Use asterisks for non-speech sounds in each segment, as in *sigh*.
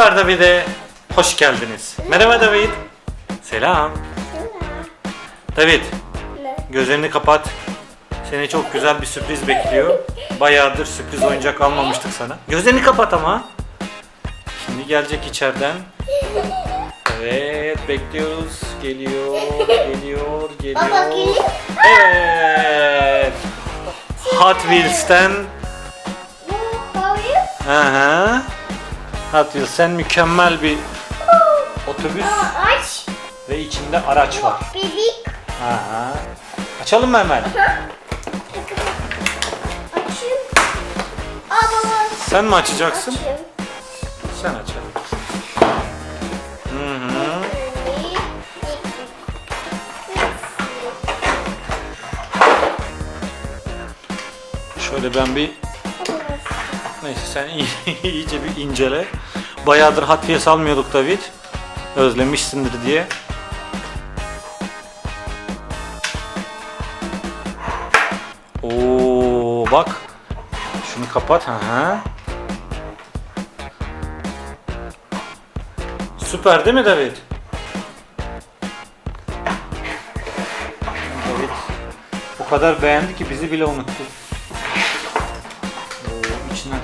Süper David'e hoş geldiniz. Merhaba David. Selam. David, gözlerini kapat. Seni çok güzel bir sürpriz bekliyor. Bayağıdır sürpriz oyuncak almamıştık sana. Gözlerini kapat ama. Şimdi gelecek içeriden. Evet, bekliyoruz. Geliyor, geliyor, geliyor. Evet. Hot Wheels'ten Bu havayı. Wheels sen mükemmel bir otobüs aç. ve içinde araç var. Bebek. Aha. Açalım mı hemen? Açayım. Aa baba. Sen mi açacaksın? Açayım. Sen aç. Hı hı. Şöyle ben bir neyse sen iyi- *laughs* iyice bir incele. Bayağıdır Hot Wheels almıyorduk David. Özlemişsindir diye. Oo bak. Şunu kapat. Hı. Süper değil mi David? David o kadar beğendi ki bizi bile unuttu.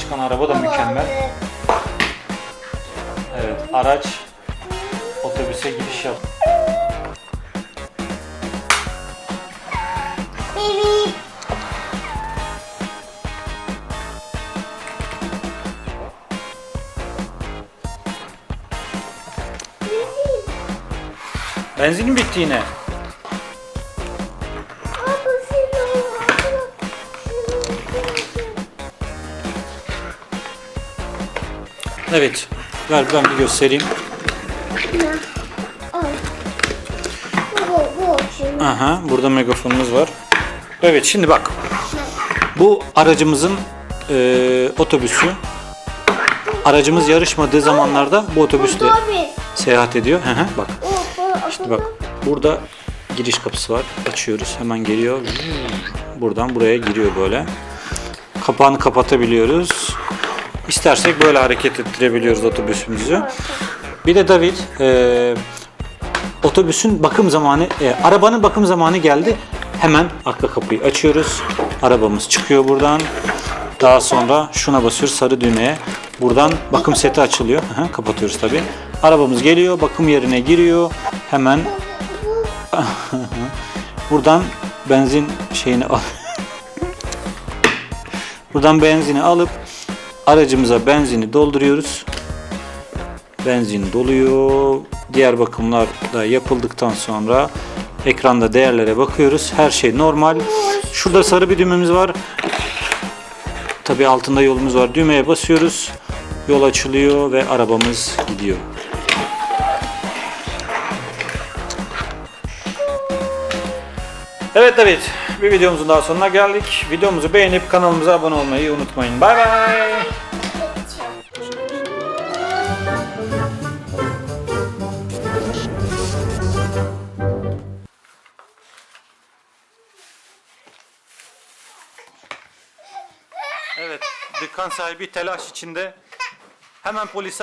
Çıkan araba da mükemmel. Evet, araç otobüse giriş yap. Benzin bitti yine. Evet, ver ben bir göstereyim. Aha, burada megafonumuz var. Evet, şimdi bak. Bu aracımızın e, otobüsü. Aracımız yarışmadığı zamanlarda bu otobüsle seyahat ediyor. Hı hı, bak. Şimdi bak burada giriş kapısı var. Açıyoruz. Hemen geliyor. Buradan buraya giriyor böyle. Kapağını kapatabiliyoruz. İstersek böyle hareket ettirebiliyoruz otobüsümüzü. Bir de David e, otobüsün bakım zamanı, e, arabanın bakım zamanı geldi. Hemen arka kapıyı açıyoruz. Arabamız çıkıyor buradan. Daha sonra şuna basıyoruz sarı düğmeye. Buradan bakım seti açılıyor. Hı, kapatıyoruz tabi. Arabamız geliyor, bakım yerine giriyor. Hemen *laughs* buradan benzin şeyini al. *laughs* buradan benzini alıp aracımıza benzini dolduruyoruz. Benzin doluyor. Diğer bakımlar da yapıldıktan sonra ekranda değerlere bakıyoruz. Her şey normal. Şurada sarı bir düğmemiz var. Tabi altında yolumuz var. Düğmeye basıyoruz. Yol açılıyor ve arabamız gidiyor. Evet David, bir videomuzun daha sonuna geldik. Videomuzu beğenip kanalımıza abone olmayı unutmayın. Bay bay. Evet, dükkan sahibi telaş içinde hemen polise